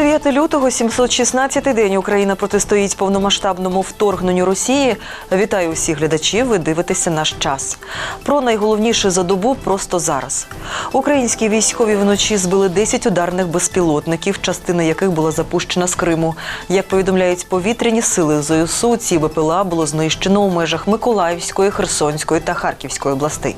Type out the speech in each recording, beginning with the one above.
9 лютого, 716-й день Україна протистоїть повномасштабному вторгненню Росії. Вітаю усіх глядачів. Ви дивитеся наш час. Про найголовніше за добу просто зараз. Українські військові вночі збили 10 ударних безпілотників, частина яких була запущена з Криму. Як повідомляють повітряні сили ЗСУ, ці БПЛА було знищено у межах Миколаївської, Херсонської та Харківської областей.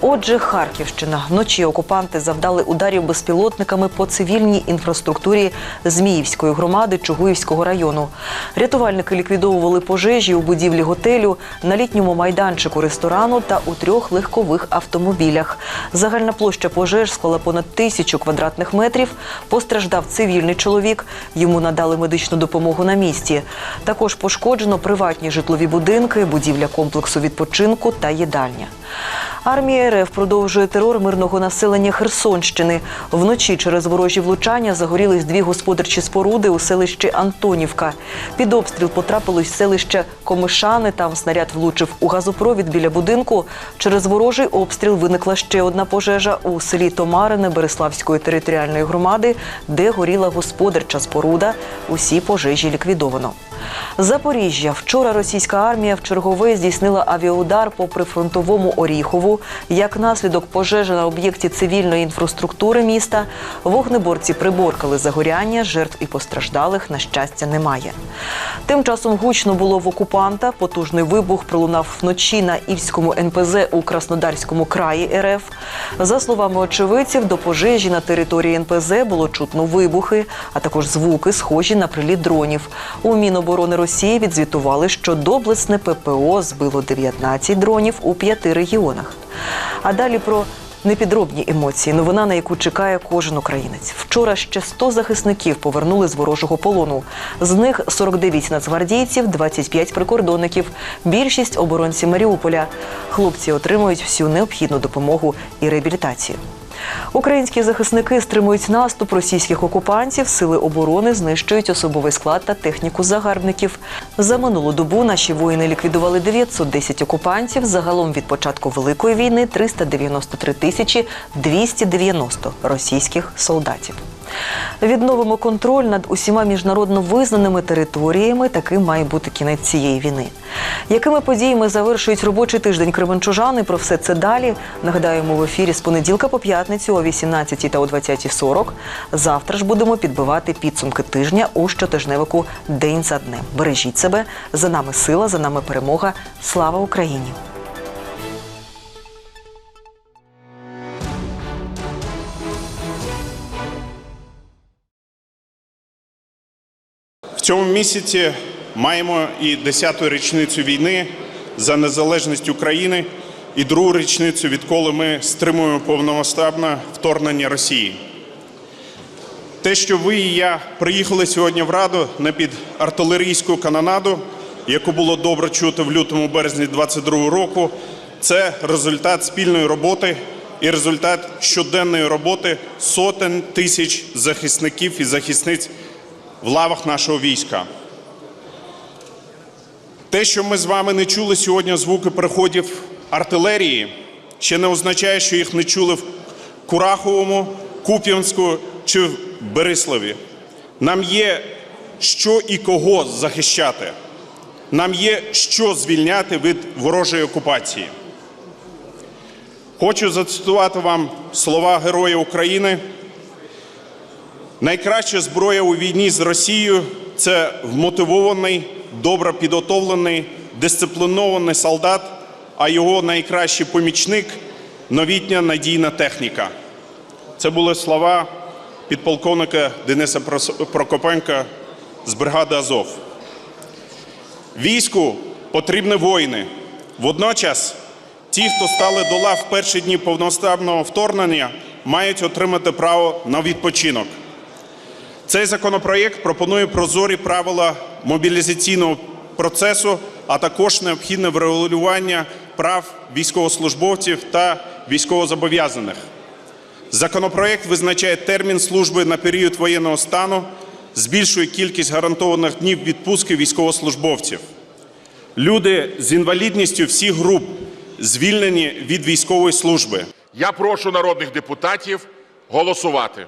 Отже, Харківщина вночі окупанти завдали ударів безпілотниками по цивільній інфраструктурі Зміївської громади Чугуївського району. Рятувальники ліквідовували пожежі у будівлі готелю, на літньому майданчику ресторану та у трьох легкових автомобілях. Загальна площа пожеж склала понад тисячу квадратних метрів. Постраждав цивільний чоловік. Йому надали медичну допомогу на місці. Також пошкоджено приватні житлові будинки, будівля комплексу відпочинку та їдальня. Армія РФ продовжує терор мирного населення Херсонщини. Вночі через ворожі влучання загорілись дві господарчі споруди у селищі Антонівка. Під обстріл потрапилось селище Комишани. Там снаряд влучив у газопровід біля будинку. Через ворожий обстріл виникла ще одна пожежа у селі Томарине Береславської територіальної громади, де горіла господарча споруда. Усі пожежі ліквідовано. Запоріжжя. Вчора російська армія в чергове здійснила авіаудар по прифронтовому Оріхову. Як наслідок пожежі на об'єкті цивільної інфраструктури міста, вогнеборці приборкали загоряння, жертв і постраждалих, на щастя, немає. Тим часом гучно було в окупанта. Потужний вибух пролунав вночі на Ільському НПЗ у Краснодарському краї РФ. За словами очевидців, до пожежі на території НПЗ було чутно вибухи, а також звуки, схожі на приліт дронів. У Міноборони Росії відзвітували, що доблесне ППО збило 19 дронів у п'яти регіонах. А далі про непідробні емоції. Новина, на яку чекає кожен українець. Вчора ще 100 захисників повернули з ворожого полону. З них 49 нацгвардійців, 25 прикордонників, більшість оборонці Маріуполя. Хлопці отримують всю необхідну допомогу і реабілітацію. Українські захисники стримують наступ російських окупантів. Сили оборони знищують особовий склад та техніку загарбників. За минулу добу наші воїни ліквідували 910 окупантів. Загалом від початку великої війни 393 тисячі 290 російських солдатів. Відновимо контроль над усіма міжнародно визнаними територіями. Таким має бути кінець цієї війни. Якими подіями завершують робочий тиждень Кременчужани? Про все це далі. Нагадаємо в ефірі з понеділка по п'ятницю о 18 та о 20.40. Завтра ж будемо підбивати підсумки тижня у щотижневику День за днем. Бережіть себе. За нами сила, за нами перемога. Слава Україні! Цьому місяці маємо і 10-ту річницю війни за незалежність України і другу річницю, відколи ми стримуємо повномасштабне вторгнення Росії. Те, що ви і я приїхали сьогодні в Раду не під артилерійську канонаду, яку було добре чути в лютому березні 22 року, це результат спільної роботи і результат щоденної роботи сотень тисяч захисників і захисниць в лавах нашого війська. Те, що ми з вами не чули сьогодні звуки приходів артилерії, ще не означає, що їх не чули в Кураховому, Куп'янську чи в Бериславі. Нам є що і кого захищати. Нам є що звільняти від ворожої окупації. Хочу зацитувати вам слова Героя України. Найкраща зброя у війні з Росією це вмотивований, добре підготовлений, дисциплінований солдат, а його найкращий помічник новітня надійна техніка. Це були слова підполковника Дениса Прокопенка з бригади Азов. Війську потрібні воїни. Водночас ті, хто стали до лав в перші дні повноштабного вторгнення, мають отримати право на відпочинок. Цей законопроєкт пропонує прозорі правила мобілізаційного процесу, а також необхідне врегулювання прав військовослужбовців та військовозобов'язаних. Законопроєкт визначає термін служби на період воєнного стану, збільшує кількість гарантованих днів відпустки військовослужбовців. Люди з інвалідністю всіх груп звільнені від військової служби. Я прошу народних депутатів голосувати.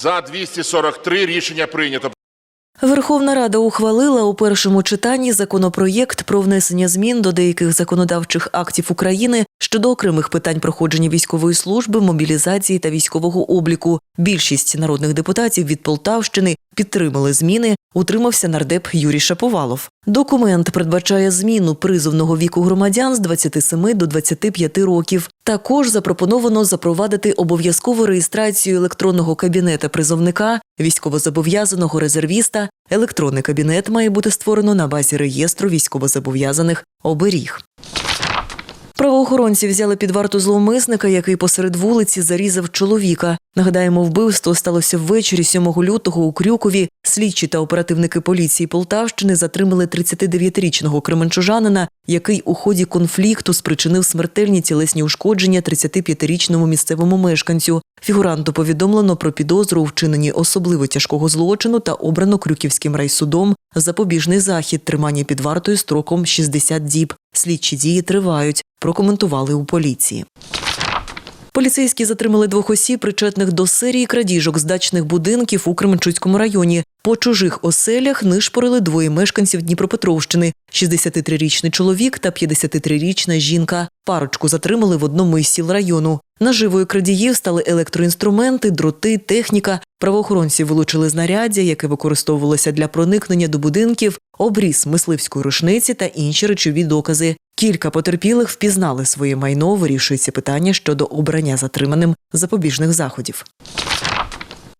За 243 рішення прийнято. Верховна Рада ухвалила у першому читанні законопроєкт про внесення змін до деяких законодавчих актів України щодо окремих питань проходження військової служби, мобілізації та військового обліку. Більшість народних депутатів від Полтавщини підтримали зміни. Утримався нардеп Юрій Шаповалов. Документ передбачає зміну призовного віку громадян з 27 до 25 років. Також запропоновано запровадити обов'язкову реєстрацію електронного кабінета призовника, військовозобов'язаного резервіста. Електронний кабінет має бути створено на базі реєстру військовозобов'язаних оберіг. Правоохоронці взяли під варту зловмисника, який посеред вулиці зарізав чоловіка. Нагадаємо, вбивство сталося ввечері 7 лютого у Крюкові. Слідчі та оперативники поліції Полтавщини затримали 39-річного кременчужанина, який у ході конфлікту спричинив смертельні тілесні ушкодження 35-річному місцевому мешканцю. Фігуранту повідомлено про підозру у вчиненні особливо тяжкого злочину та обрано Крюківським райсудом запобіжний захід тримання під вартою строком 60 діб. Слідчі дії тривають, прокоментували у поліції. Поліцейські затримали двох осіб, причетних до серії крадіжок з дачних будинків у Кременчуцькому районі. По чужих оселях нишпорили двоє мешканців Дніпропетровщини: 63-річний чоловік та 53-річна жінка. Парочку затримали в одному із сіл району. Наживою крадіїв стали електроінструменти, дроти, техніка. Правоохоронці вилучили знаряддя, яке використовувалося для проникнення до будинків, обріз мисливської рушниці та інші речові докази. Кілька потерпілих впізнали своє майно, вирішується питання щодо обрання затриманим запобіжних заходів.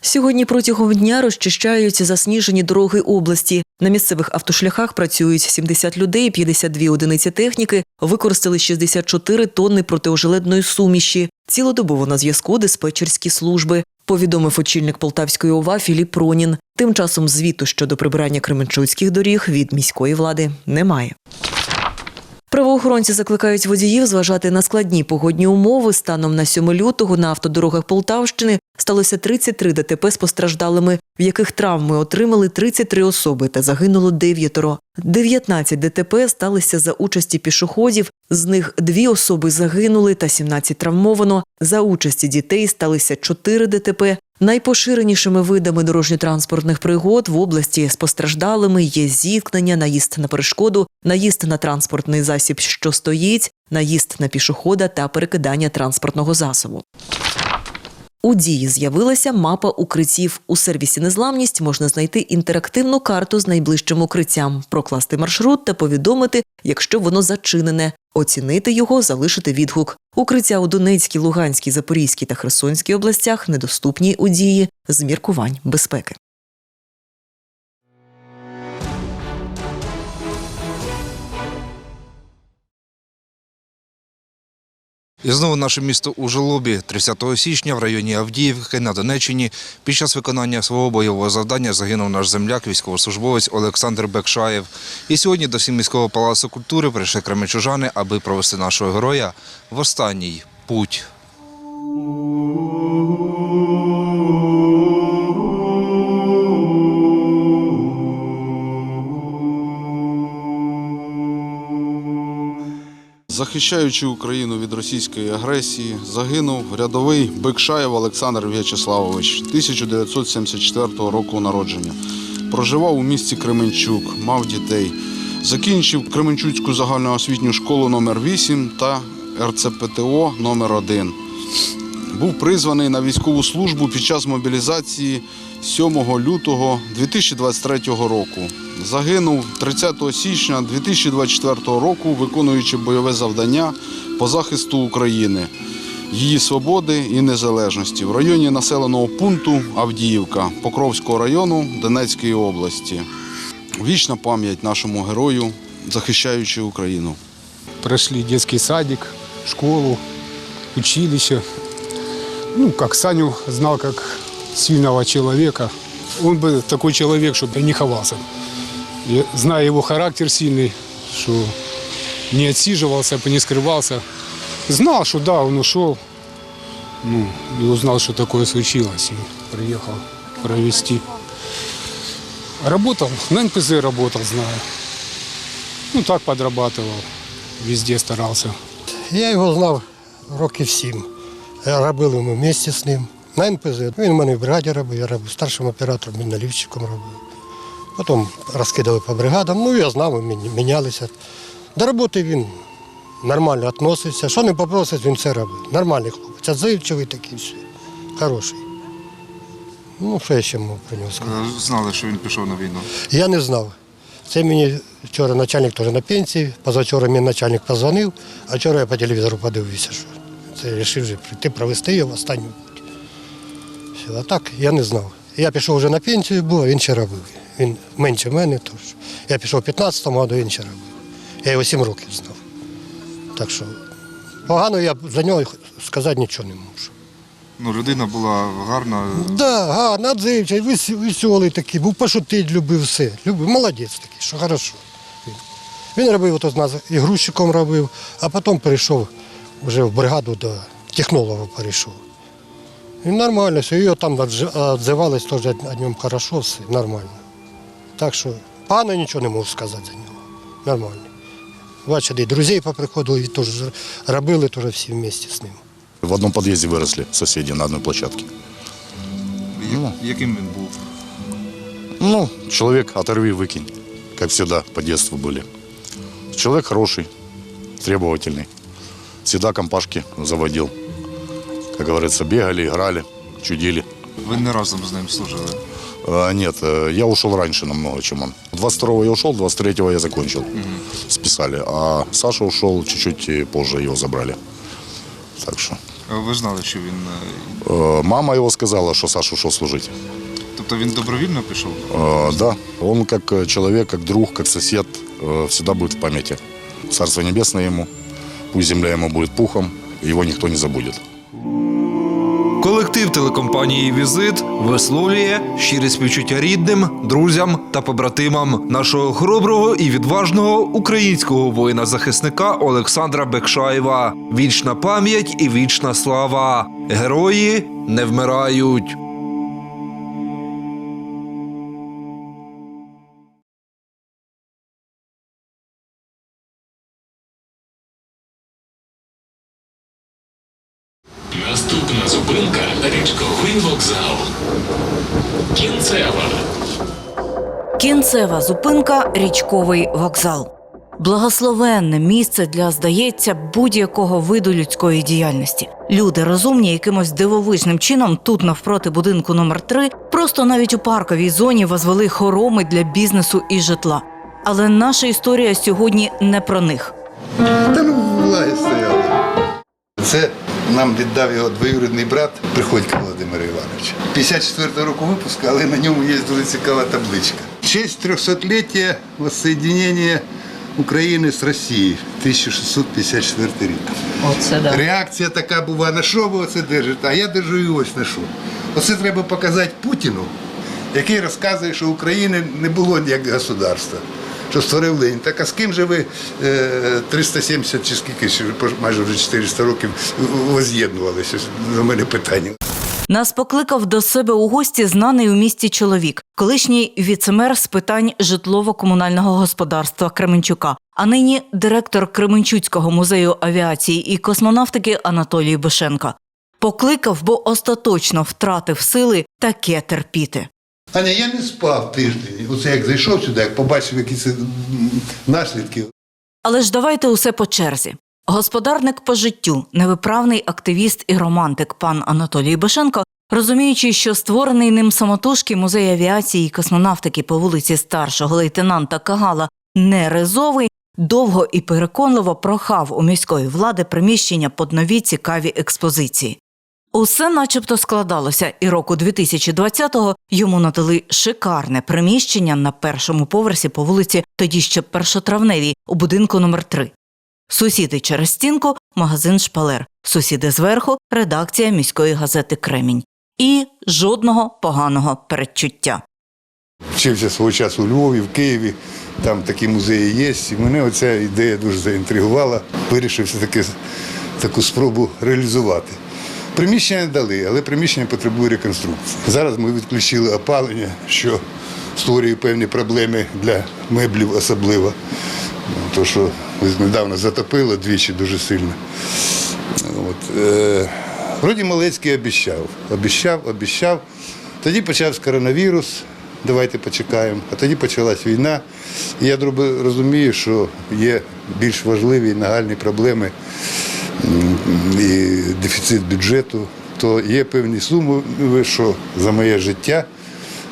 Сьогодні протягом дня розчищають засніжені дороги області. На місцевих автошляхах працюють 70 людей, 52 одиниці техніки, використали 64 тонни протиожеледної суміші. Цілодобово на зв'язку диспетчерські служби. Повідомив очільник Полтавської ОВА Філіп Пронін. Тим часом звіту щодо прибирання кременчуцьких доріг від міської влади немає. Правоохоронці закликають водіїв зважати на складні погодні умови. Станом на 7 лютого на автодорогах Полтавщини сталося 33 ДТП з постраждалими, в яких травми отримали 33 особи та загинуло дев'ятеро. 19 ДТП сталися за участі пішоходів, з них дві особи загинули та 17 травмовано. За участі дітей сталися 4 ДТП. Найпоширенішими видами дорожньо-транспортних пригод в області з постраждалими є зіткнення, наїзд на перешкоду, наїзд на транспортний засіб, що стоїть, наїзд на пішохода та перекидання транспортного засобу. У дії з'явилася мапа укриттів. У сервісі Незламність можна знайти інтерактивну карту з найближчим укриттям, прокласти маршрут та повідомити, якщо воно зачинене, оцінити його, залишити відгук. Укриття у Донецькій, Луганській, Запорізькій та Херсонській областях недоступні у дії з міркувань безпеки. І знову наше місто у Жолобі 30 січня в районі Авдіївки на Донеччині під час виконання свого бойового завдання загинув наш земляк, військовослужбовець Олександр Бекшаєв. І сьогодні до Сімейського палацу культури прийшли кременчужани, аби провести нашого героя в останній путь. Захищаючи Україну від російської агресії, загинув рядовий Бекшаєв Олександр В'ячеславович 1974 року народження. Проживав у місті Кременчук, мав дітей. Закінчив Кременчуцьку загальноосвітню школу номер 8 та РЦПТО номер 1 Був призваний на військову службу під час мобілізації 7 лютого 2023 року. Загинув 30 січня 2024 року, виконуючи бойове завдання по захисту України, її свободи і незалежності в районі населеного пункту Авдіївка Покровського району Донецької області. Вічна пам'ять нашому герою, захищаючи Україну. прошли детский садик, школу, училище. Ну, как Саню знал как сильного человека. Он бы такой человек, чтобы не ховался. Я, зная его характер сильный, что не отсиживался, не скрывался. Знал, что да, он ушел. Ну, и узнал, что такое случилось. И приехал провести. Работал, на НПЗ работал, знаю. Ну, так подрабатывал. Везде старался. Я його знав років сім. Робили ми вместе з ним. на НПЗ. Він у мене в бригаді робив, я робив старшим оператором, він налівчиком робив. Потім розкидали по бригадам, ну я знав, ми мінялися. До роботи він нормально відносився. Що не попросить, він це робив. Нормальний хлопець, отзивчивий такий все. Хороший. Ну, що я ще можу про нього сказати? Е, Знали, що він пішов на війну. Я не знав. Це мені вчора начальник теж на пенсії, позавчора мені начальник позвонив, а вчора я по телевізору подивився, що це вирішив вже прийти, провести його в останню путь. А так я не знав. Я пішов вже на пенсію, був, а він ще робив. Він менше мене, тож я пішов в 15-му году, він ще робив. Я його 7 років знав. Так що погано я за нього сказати нічого не можу. Ну, людина була гарна. Да, гарно, отзивчий, вес- веселий такий, був пошутить, любив все. Любив, молодець такий, що хорошо. Він, робив от у нас і грузчиком робив, а потім перейшов вже в бригаду до технолога перейшов. І нормально, все, його там отж- отзивались теж о ньому хорошо, все нормально. Так що пана нічого не можу сказати за нього. Нормально. Бачите, і друзей поприходили, і теж робили теж всі вместе з ним. В одном подъезде выросли соседи на одной площадке. Я- Яким він був? Ну, человек оторви, выкинь, как всегда по детству были. Человек хороший, требовательный. Всегда компашки заводил. Как говорится, бегали, играли, чудили. Ви не разом з ним служили. А, нет, э, я ушел раньше намного, чем он. 22-го я ушел, 23-го я закончил. Списали. А Саша ушел чуть-чуть э, позже, его забрали. Так что. Е, Ви ж знали, що він. е, э, Мама его сказала, что Саша ушел служить. Тобто він добровільно пішов? Э, Да, он как э, человек, как друг, как сосед э, всегда будет в памяти. Царство небесное ему, Пусть земля ему будет пухом, его никто не забудет. Колектив телекомпанії Візит висловлює щирі співчуття рідним, друзям та побратимам нашого хороброго і відважного українського воїна-захисника Олександра Бекшаєва. Вічна пам'ять і вічна слава. Герої не вмирають. Наступна зупинка річковий вокзал. Кінцева. Кінцева зупинка річковий вокзал. Благословенне місце для, здається, будь-якого виду людської діяльності. Люди розумні якимось дивовижним чином тут навпроти будинку номер 3 просто навіть у парковій зоні возвели хороми для бізнесу і житла. Але наша історія сьогодні не про них. Та ну в лагі стояли. Це нам віддав його двоюрідний брат Приходько Володимир Іванович. 54 року випуску, але на ньому є дуже цікава табличка. Честь 300-ліття воссоединення України з Росією 1654 рік. Оце да. Реакція така буває, на що ви оце держите? А я держу і ось на що. Оце треба показати Путіну, який розказує, що України не було як государства, що створив Ленін. Так а з ким же ви е, 370 чи скільки, майже вже 400 років воз'єднувалися? До мене питання. Нас покликав до себе у гості знаний у місті чоловік, колишній віцемер з питань житлово-комунального господарства Кременчука, а нині директор Кременчуцького музею авіації і космонавтики Анатолій Бишенко. Покликав, бо остаточно втратив сили таке терпіти. Аня, я не спав тиждень. Оце як зайшов сюди, як побачив якісь наслідки. Але ж давайте усе по черзі. Господарник по життю, невиправний активіст і романтик пан Анатолій Башенко, розуміючи, що створений ним самотужки музей авіації і космонавтики по вулиці старшого лейтенанта Кагала не ризовий, довго і переконливо прохав у міської влади приміщення під нові цікаві експозиції. Усе начебто складалося, і року 2020-го йому надали шикарне приміщення на першому поверсі по вулиці тоді ще першотравневій у будинку номер 3 Сусіди через стінку магазин Шпалер. Сусіди зверху редакція міської газети Кремінь. І жодного поганого передчуття. Вчився свого часу у Львові, в Києві, там такі музеї є. І мене оця ідея дуже заінтригувала. Вирішив все-таки таку спробу реалізувати. Приміщення дали, але приміщення потребує реконструкції. Зараз ми відключили опалення, що створює певні проблеми для меблів особливо. То, що недавно затопило двічі дуже сильно. От, е, Вроді Малецький обіщав, обіщав, обіщав. Тоді почався коронавірус, давайте почекаємо. А тоді почалась війна. І я розумію, що є більш важливі і нагальні проблеми і дефіцит бюджету, то є певні суми, що за моє життя,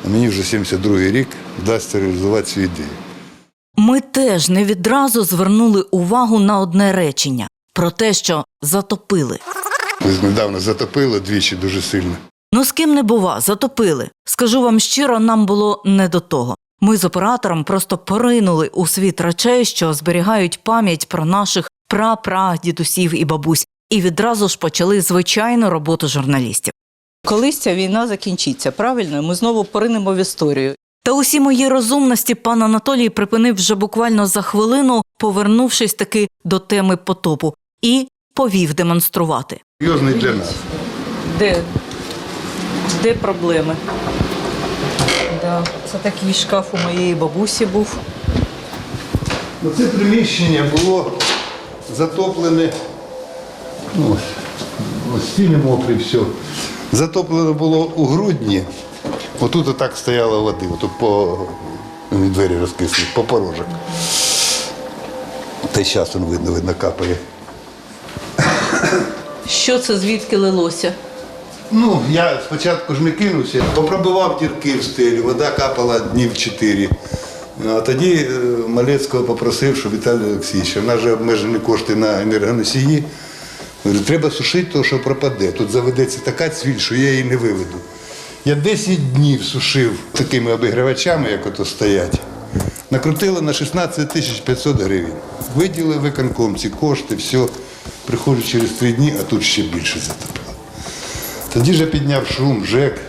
а мені вже 72-й рік, вдасться реалізувати цю ідею. Ми теж не відразу звернули увагу на одне речення про те, що затопили. Ось недавно затопило двічі дуже сильно. Ну з ким не бува, затопили. Скажу вам щиро, нам було не до того. Ми з оператором просто поринули у світ речей, що зберігають пам'ять про наших прапрадідусів і бабусь, і відразу ж почали звичайну роботу журналістів. Колись ця війна закінчиться, правильно? Ми знову поринемо в історію. Та усі мої розумності пан Анатолій припинив вже буквально за хвилину, повернувшись таки до теми потопу, і повів демонструвати. Серйозний для нас. Де, Де проблеми? Да. Це такий шкаф у моєї бабусі був. Оце приміщення було затоплене. Ну, ось, ось стіни мокрі, все. Затоплено було у грудні. Отут отак стояло води, отут по ну, двері розкисли, по порожок. Та й зараз він видно, видно капає. Що це звідки лилося? Ну, я спочатку ж не кинувся, попробував дірки в стелі, вода капала днів чотири. А тоді е, Малецького попросив, що Віталій Олексійович, у нас же обмежені кошти на енергоносії. Треба сушити, тому що пропаде. Тут заведеться така цвіль, що я її не виведу. Я 10 днів сушив такими обігрівачами, як ото стоять. Накрутили на 16 тисяч 500 гривень. Виділили виконком ці кошти, все. Приходжу через три дні, а тут ще більше затопило. Тоді вже підняв шум, ЖЕК.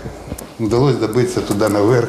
Вдалося добитися туди наверх.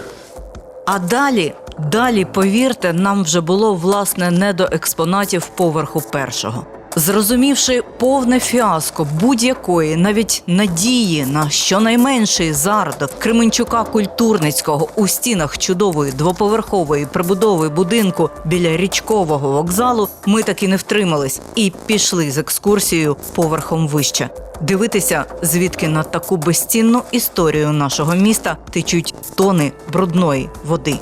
А далі, далі, повірте, нам вже було власне не до експонатів поверху першого. Зрозумівши повне фіаско будь-якої, навіть надії на щонайменший зародок Кременчука Культурницького у стінах чудової двоповерхової прибудови будинку біля річкового вокзалу, ми таки не втримались і пішли з екскурсією поверхом вище. Дивитися, звідки на таку безцінну історію нашого міста течуть тони брудної води.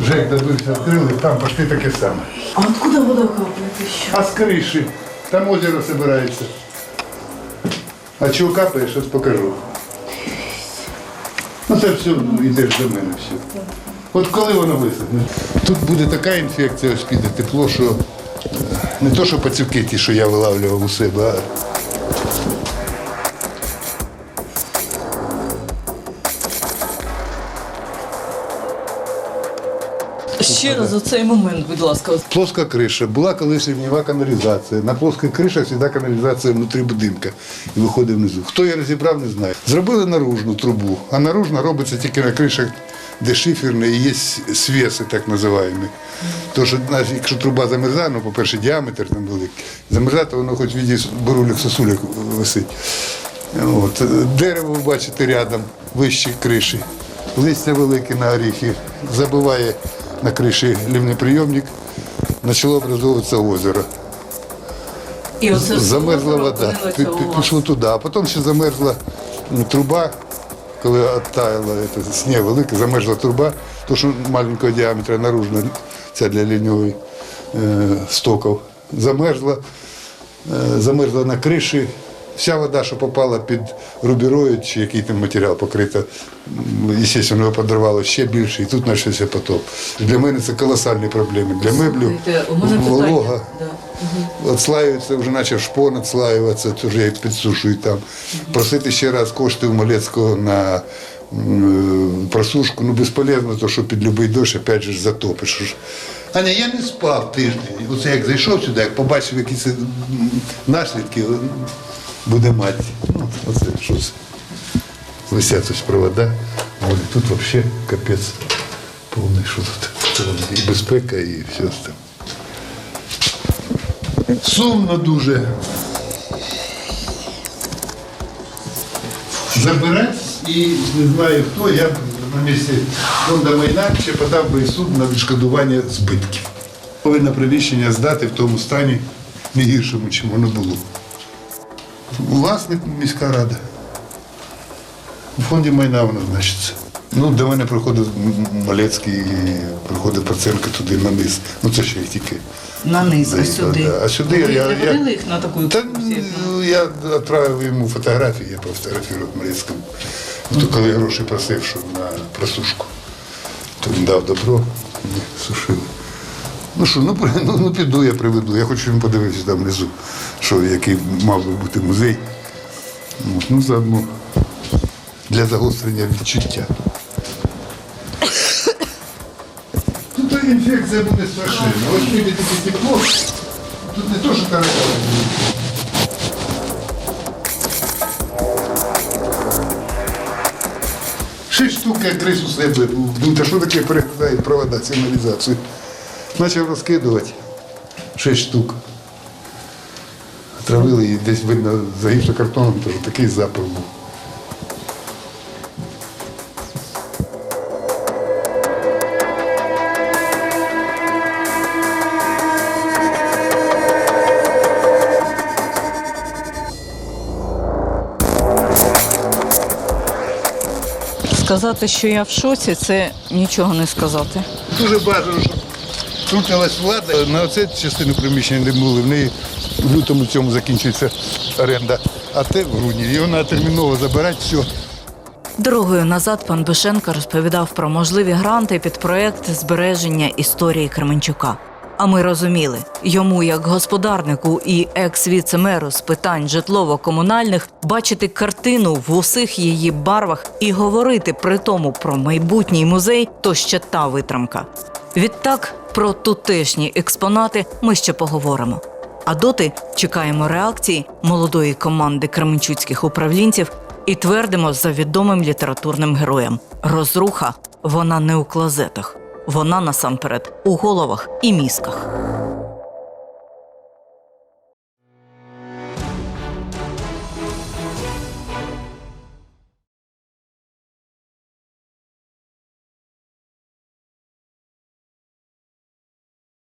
ЖЕК добився, відкрили, там пошли таке саме. А откуда вода капає? А з криші, там озеро збирається. А чого капає, щось покажу. Ну це все йдеш до мене все. От коли воно висохне? Тут буде така інфекція, ось піде тепло, що е, не то, що пацюки ті, що я вилавлював у себе, а Ще раз у цей момент, будь ласка. Плоска криша. Була колись рівнева каналізація. На плоских кришах завжди каналізація внутрі будинка і виходить внизу. Хто її розібрав, не знаю. Зробили наружну трубу, а наружна робиться тільки на кришах, де шиферне і є свіси, так називаємо. Тому що якщо труба замерзає, ну, по-перше, діаметр там великий, замерзає, то воно хоч в віді бурулях сосулях висить. От. Дерево ви бачите рядом, вище криші. Листя велике на оріхи, забиває на криші лівнеприйомник, почало образовуватися озеро. І оце Замерзла вода, опинилося пі- у пі- вас. пішло туди. А потім ще замерзла м, труба, коли оттаяла це, сніг великий, замерзла труба, то що маленького діаметра наружна, ця для ліньової е, стоків, замерзла, е, замерзла на криші. Вся вода, що попала під рубіроїд, чи який там матеріал покрита, звісно, його подорвало ще більше, і тут почався потоп. Для мене це колосальні проблеми. Для меблів питання. волога. Да. Отслаюється, вже почав шпон отслаюватися, то вже я підсушую там. Просити ще раз кошти у Малецького на просушку, ну безполезно, то що під будь-який дощ опять же затопиш. Аня, я не спав тиждень. Оце як зайшов сюди, як побачив якісь наслідки, буде мати. Ну, оце що це? Висять ось провода. Ой, тут взагалі капець повний, що тут. І безпека, і все остальне. Сумно дуже. Забирати і не знаю хто, я на місці фонду майна ще подав би суд на відшкодування збитків. Повинно приміщення здати в тому стані не гіршому, чим воно було. Власник міська рада. У фонді майна воно значиться. Ну, до мене приходить М- Малецький, приходить Проценко туди на низ. Ну це ще їх тільки. На низ, а сюди. А сюди Ви я, я, їх на таку Та, ну, я відправив йому фотографії, я пофотографував Малецькому. То коли гроші просив, що на просушку, то він дав добро, сушили. Ну що, ну, ну, ну піду, я приведу. Я хочу, він подивився там внизу, що який мав би бути музей. От, ну, заодно для загострення відчуття. Тут інфекція буде страшна. Ось піде таке тепло. Тут не то, що таракани. Шість штук я крис у себе. Ну, та що таке переглядають провода, сигналізацію. Почав розкидувати. Шість штук. Травили і десь видно за гіпсокартоном, то такий запах був. Сказати, що я в шоці, це нічого не сказати. Дуже бажано, щоб втрутилась влада. На оцю частину приміщення не були. В неї в лютому цьому закінчується оренда, а те в грудні. Його треба терміново забирати, все. Дорогою назад пан Бишенко розповідав про можливі гранти під проект збереження історії Кременчука. А ми розуміли, йому, як господарнику і екс-віцемеру з питань житлово-комунальних, бачити картину в усіх її барвах і говорити при тому про майбутній музей то ще та витримка. Відтак про тутешні експонати ми ще поговоримо. А доти чекаємо реакції молодої команди кременчуцьких управлінців і твердимо за відомим літературним героєм: розруха вона не у клозетах, вона насамперед у головах і мізках.